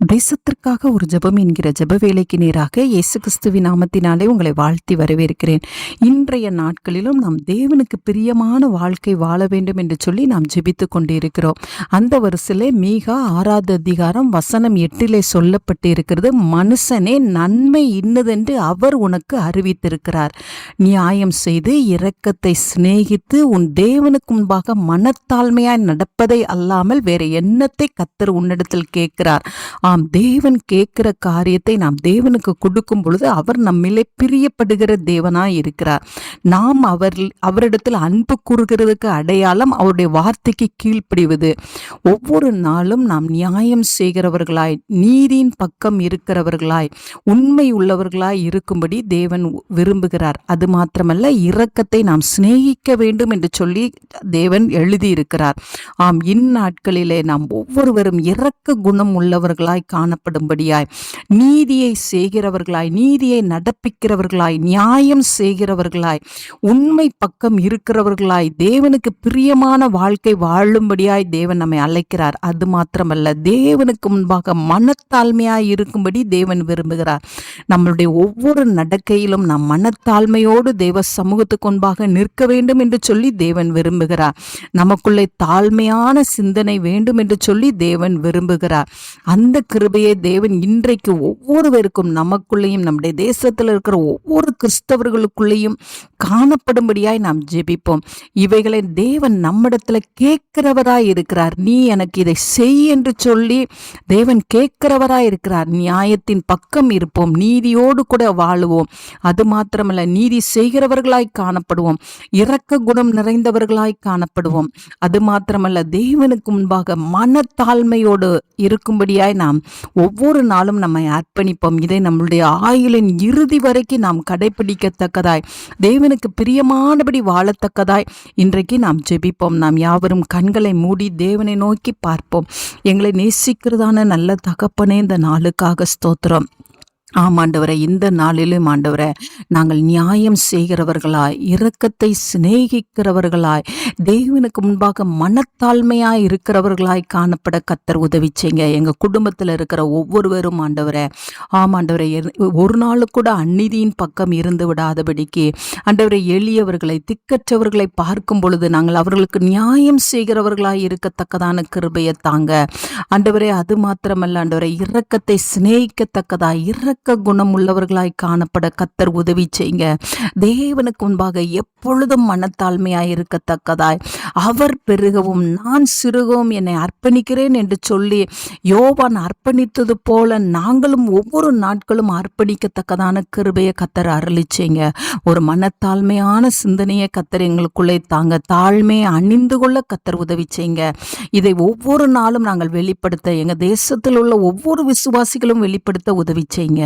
தேசத்திற்காக ஒரு ஜெபம் என்கிற ஜெப வேலைக்கு நேராக இயேசு கிறிஸ்துவின் நாமத்தினாலே உங்களை வாழ்த்தி வரவேற்கிறேன். இன்றைய நாட்களிலும் நாம் தேவனுக்கு பிரியமான வாழ்க்கை வாழ வேண்டும் என்று சொல்லி நாம் ஜெபித்து கொண்டிருக்கிறோம். அந்த வரிசையில் மீகா ஆறாவது அதிகாரம் வசனம் எட்டிலே சொல்லப்பட்டு இருக்கிறது மனுஷனே நன்மை இன்னதென்று அவர் உனக்கு அறிவித்திருக்கிறார். நியாயம் செய்து இரக்கத்தை சிநேகித்து உன் தேவனுக்கு முன்பாக மனத்தாழ்மையாய் நடப்பதை அல்லாமல் வேற எண்ணத்தை கத்தர் உன்னிடத்தில் கேட்கிறார். ஆம் தேவன் கேட்கிற காரியத்தை நாம் தேவனுக்கு கொடுக்கும் பொழுது அவர் நம்மிலே பிரியப்படுகிற தேவனாய் இருக்கிறார். நாம் அவர் அவரிடத்தில் அன்பு கூறுகிறதுக்கு அடையாளம் அவருடைய வார்த்தைக்கு கீழ்ப்படிவது. ஒவ்வொரு நாளும் நாம் நியாயம் செய்கிறவர்களாய் நீதியின் பக்கம் இருக்கிறவர்களாய் உண்மை உள்ளவர்களாய் இருக்கும்படி தேவன் விரும்புகிறார். அது மாத்திரமல்ல இரக்கத்தை நாம் சிநேகிக்க வேண்டும் என்று சொல்லி தேவன் எழுதியிருக்கிறார். ஆம் இந்நாட்களிலே நாம் ஒவ்வொருவரும் இரக்க குணம் உள்ளவர்களாய் காணப்படும்படியாய். நீதியை செய்கிறவர்களாய் நீதியை நடப்பிக்கிறவர்களாய் நியாயம் செய்கிறவர்களாய் உண்மை பக்கம் இருக்கிறவர்களாய் தேவனுக்கு பிரியமான வாழ்க்கை வாழும்படியாய் தேவன் நம்மை அழைக்கிறார். அது மாத்திரமல்ல தேவனுக்கு முன்பாக மனத்தாழ்மையாய் இருக்கும்படி தேவன் விரும்புகிறார். நம்மளுடைய ஒவ்வொரு நடக்கையிலும் நாம் மனத்தாழ்மையோடு தேவ சமூகத்துக்கு முன்பாக நிற்க வேண்டும் என்று சொல்லி தேவன் விரும்புகிறார். நமக்குள்ளே தாழ்மையான சிந்தனை வேண்டும் என்று சொல்லி தேவன் விரும்புகிறார். அந்த கிருபையை தேவன் இன்றைக்கு ஒவ்வொருவருக்கும் நமக்குள்ளேயும் நம்முடைய தேசத்தில் இருக்கிற ஒவ்வொரு கிறிஸ்தவர்களுக்குள்ளேயும் காணப்படும்படியாய் நாம் ஜெபிப்போம். இவைகளை தேவன் நம்மிடத்துல கேட்கிறவராய் இருக்கிறார். நீ எனக்கு இதை செய் என்று சொல்லி தேவன் கேட்கிறவராய் இருக்கிறார். நியாயத்தின் பக்கம் இருப்போம். நீதியோடு கூட வாழுவோம். அது மாத்திரமல்ல நீதி செய்கிறவர்களாய் காணப்படுவோம். இரக்க குணம் நிறைந்தவர்களாய் காணப்படுவோம். அது மாத்திரமல்ல தேவனுக்கு முன்பாக மனத்தாழ்மையோடு இருக்கும்படியாய் நாம் ஒவ்வொரு நாளும் நம்மை அர்ப்பணிப்போம். இதை நம்மளுடைய ஆயுளின் இறுதி வரைக்கும் நாம் கடைபிடிக்கத்தக்கதாய் தேவனுக்கு பிரியமானபடி வாழத்தக்கதாய் இன்றைக்கு நாம் ஜெபிப்போம். நாம் யாவரும் கண்களை மூடி தேவனை நோக்கி பார்ப்போம். எங்களை நேசிக்கிறதான நல்ல தகப்பனே இந்த நாளுக்காக ஸ்தோத்திரம். ஆமாண்டவரை இந்த நாளிலும் ஆண்டவரை நாங்கள் நியாயம் செய்கிறவர்களாய் இரக்கத்தை சிநேகிக்கிறவர்களாய் தெய்வனுக்கு முன்பாக மனத்தாழ்மையாய் இருக்கிறவர்களாய் காணப்பட கத்தர் உதவி செய்ங்க எங்கள் குடும்பத்தில் இருக்கிற ஒவ்வொருவரும் ஆண்டவரை ஆமாண்டவரை ஒரு நாள் கூட அந்நிதியின் பக்கம் இருந்து விடாதபடிக்கு ஆண்டவரை எளியவர்களை திக்கற்றவர்களை பார்க்கும் பொழுது நாங்கள் அவர்களுக்கு நியாயம் செய்கிறவர்களாய் இருக்கத்தக்கதான கிருபையை தாங்க. ஆண்டவரே அது மாத்திரமல்ல ஆண்டவரை இரக்கத்தை சிநேகிக்கத்தக்கதாய் இரக்க குணம் உள்ளவர்களாய் காணப்பட கத்தர் உதவி செய்யுங்க. தேவனுக்கு முன்பாக எப்பொழுதும் மனத்தாழ்மையாய் இருக்கத்தக்கதாய். அவர் பெருகவும் நான் சிறுகவும் என்னை அர்ப்பணிக்கிறேன் என்று சொல்லி யோவான் அர்ப்பணித்தது போல நாங்களும் ஒவ்வொரு நாட்களும் அர்ப்பணிக்கத்தக்கதான கிருபையை கத்தர் அருளிச்சீங்க ஒரு மனத்தாழ்மையான சிந்தனையை கத்தர் எங்களுக்குள்ளே தாங்க தாழ்மையை அணிந்து கொள்ள கத்தர் உதவி செய்யுங்க. இதை ஒவ்வொரு நாளும் நாங்கள் வெளிப்படுத்த எங்கள் தேசத்தில் உள்ள ஒவ்வொரு விசுவாசிகளும் வெளிப்படுத்த உதவி செய்யுங்க.